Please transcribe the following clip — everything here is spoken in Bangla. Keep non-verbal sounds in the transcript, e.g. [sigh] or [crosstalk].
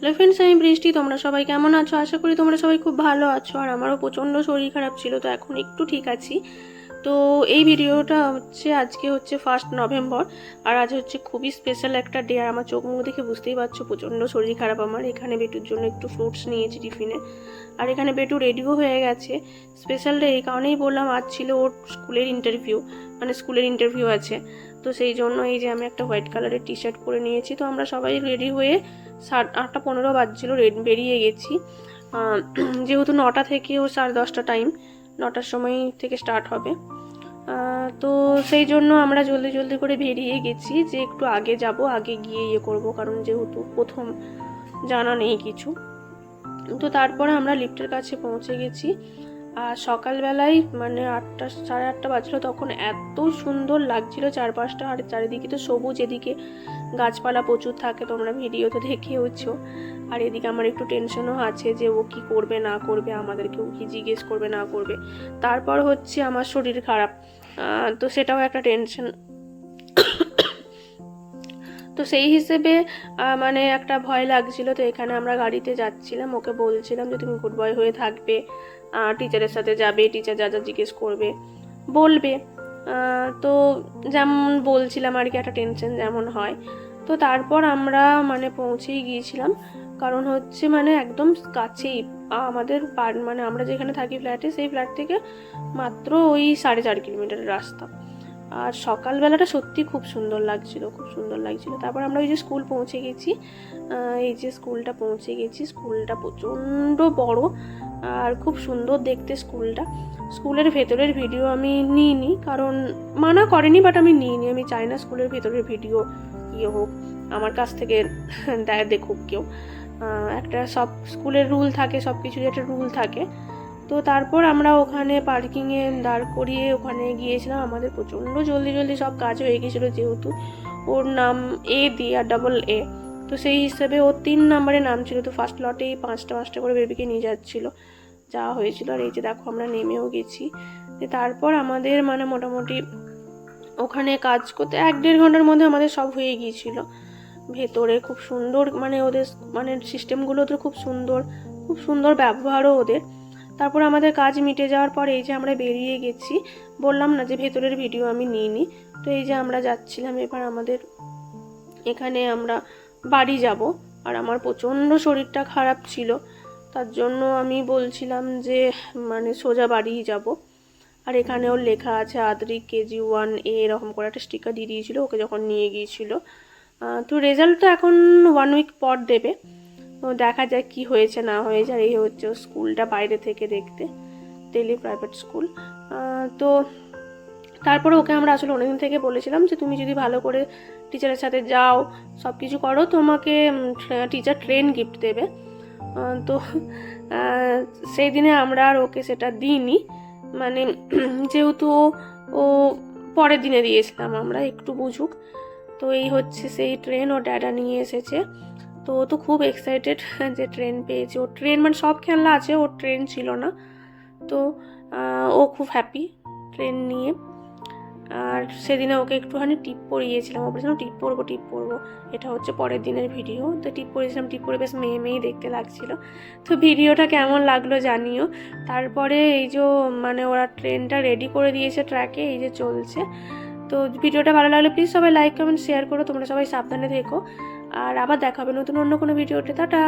হ্যালো ফ্রেন্ডস আমি বৃষ্টি। তোমরা সবাই কেমন আছো? আশা করি তোমরা সবাই খুব ভালো আছো। আর আমারও প্রচণ্ড শরীর খারাপ ছিল, তো এখন একটু ঠিক আছি। তো এই ভিডিওটা হচ্ছে, আজকে হচ্ছে ফার্স্ট নভেম্বর আর আজ হচ্ছে খুবই স্পেশাল একটা ডে আর আমার চোখ মুখ দেখে বুঝতেই পারছ, প্রচণ্ড শরীর খারাপ আমার। এখানে বেটুর জন্য একটু ফ্রুটস নিয়েছি টিফিনে। আর এখানে বেটু রেডিও হয়ে গেছে। স্পেশাল ডে এই কারণেই বললাম, আজ ছিল ওর স্কুলের ইন্টারভিউ মানে স্কুলের ইন্টারভিউ আছে। তো সেই জন্য এই যে আমি একটা হোয়াইট কালারের টি শার্ট পরে নিয়েছি। তো আমরা সবাই রেডি হয়ে সাত আটটা পনেরো বাজছিল বেরিয়ে গেছি। যেহেতু নটা থেকে ও সাড়ে দশটা টাইম নটার সময় থেকে স্টার্ট হবে। তো সেই জন্য আমরা জলদি জলদি করে বেরিয়ে গেছি যে একটু আগে যাব, আগে গিয়ে ইয়ে করব, কারণ যেহেতু প্রথম জানা নেই কিছু। তো তারপরে আমরা লিফটের কাছে পৌঁছে গেছি। আর সকালবেলায় মানে আটটা, সাড়ে আটটা বাজলো তখন এত সুন্দর লাগছিল চারপাশটা আর চারিদিকে তো সবুজ, এদিকে গাছপালা প্রচুর থাকে, তোমরা ভিডিওতে দেখেওছো। আর এদিকে আমার একটু টেনশনও আছে যে ও কি করবে, না করবে, আমাদেরকেও কি জিজ্ঞেস করবে, না করবে। তারপর হচ্ছে আমার শরীর খারাপ। তো সেটাও একটা টেনশন তো সেই হিসেবে মানে একটা ভয় লাগছিল। তো এখানে আমরা গাড়িতে যাচ্ছিলাম, ওকে বলছিলাম যে, তুমি গুড বয় হয়ে থাকবে। টিচারের সাথে যাবে টিচার যা যা জিজ্ঞেস করবে। বলবে। তো যেমন বলছিলাম আর কি, একটা টেনশন যেমন হয়। তো তারপর আমরা মানে পৌঁছেই গিয়েছিলাম। কারণ হচ্ছে মানে একদম কাছেই। আমাদের মানে আমরা যেখানে থাকি ফ্ল্যাটে সেই ফ্ল্যাট থেকে মাত্র ওই সাড়ে চার কিলোমিটারের রাস্তা। আর সকালবেলাটা সত্যি খুব সুন্দর লাগছিল, খুব সুন্দর লাগছিল। তারপর আমরা ওই যে স্কুল পৌঁছে গেছি এই যে স্কুলটা পৌঁছে গেছি, স্কুলটা প্রচণ্ড বড় আর খুব সুন্দর দেখতে স্কুলটা। স্কুলের ভেতরের ভিডিও আমি নিইনি, কারণ মানা করেনি বাট আমি নিইনি। আমি চাই না স্কুলের ভেতরের ভিডিও ইয়ে হোক, আমার কাছ থেকে [laughs] দেয় দেখুক কেউ। একটা সব স্কুলের রুল থাকে সব কিছুর একটা রুল থাকে। তো তারপর আমরা ওখানে পার্কিংয়ে দাঁড় করিয়ে ওখানে গিয়েছিলাম। আমাদের প্রচণ্ড জলদি জলদি সব কাজ হয়ে গেছিল যেহেতু। ওর নাম এ দি আর ডাবল এ তো সেই হিসেবে ওর তিন নাম্বারে নাম ছিল। তো ফার্স্ট লটেই পাঁচটা পাঁচটা করে বেবিকে নিয়ে যাচ্ছিল। যাওয়া হয়েছিল। আর এই যে দেখো আমরা নেমেও গেছি। তো তারপর আমাদের মানে মোটামুটি ওখানে কাজ করতে এক দেড় ঘণ্টার মধ্যে আমাদের সব হয়ে গিয়েছিল। ভেতরে খুব সুন্দর মানে ওদের মানে সিস্টেমগুলো ওদের খুব সুন্দর। খুব সুন্দর ব্যবহারও ওদের। তারপর আমাদের কাজ মিটে যাওয়ার পর এই যে আমরা বেরিয়ে গেছি, বললাম না যে ভেতরের ভিডিও আমি নিইনি। তো এই যে আমরা যাচ্ছিলাম, এবার আমাদের এখানে আমরা বাড়ি যাব। আর আমার প্রচণ্ড শরীরটা খারাপ ছিল, তার জন্য আমি বলছিলাম যে মানে সোজা বাড়িই যাব। আর এখানেও লেখা আছে আদ্রিক কেজি ওয়ান এ, এরকম করে একটা স্টিকার দিয়ে দিয়েছিল, ওকে যখন নিয়ে গিয়েছিল। তো রেজাল্ট তো এখন ওয়ান উইক পর দেবে। দেখা যায় কি হয়েছে, না হয়েছে। এই হচ্ছে স্কুলটা বাইরে থেকে দেখতে, দিল্লি প্রাইভেট স্কুল। তো তারপরে ওকে আমরা আসলে অনেকদিন থেকে বলেছিলাম যে, তুমি যদি ভালো করে টিচারের সাথে যাও সব কিছু করো, তোমাকে টিচার ট্রেন গিফট দেবে। তো সেই দিনে আমরা আর ওকে সেটা দিইনি। মানে [clears throat] যেহেতু ও পরের দিনে দিয়েছিলাম আমরা, একটু বুঝুক। তো এই হচ্ছে সেই ট্রেন ও ড্যাডা নিয়ে এসেছে। তো ও তো খুব এক্সাইটেড যে ট্রেন পেয়েছে। ও ট্রেন মানে সব খেলনা আছে, ওর ট্রেন ছিল না। তো ও খুব হ্যাপি ট্রেন নিয়ে। আর সেদিনে ওকে একটুখানি টিপ পরিয়েছিলাম। ও বলেছিলাম টিপ পরবো টিপ পরবো। এটা হচ্ছে পরের দিনের ভিডিও তো টিপ পরিয়েছিলাম টিপ পরে বেশ মেয়ে মেয়ে দেখতে লাগছিল। তো ভিডিওটা কেমন লাগল জানিও। তারপরে এই যে মানে ওরা ট্রেনটা রেডি করে দিয়েছে ট্র্যাকে এই যে চলছে। তো ভিডিওটা ভালো লাগলে প্লিজ সবাই লাইক কমেন্ট শেয়ার করো। তোমরা সবাই সাবধানে থেকো। আর আবার দেখা হবে নতুন অন্য কোনো ভিডিওতে টাটা।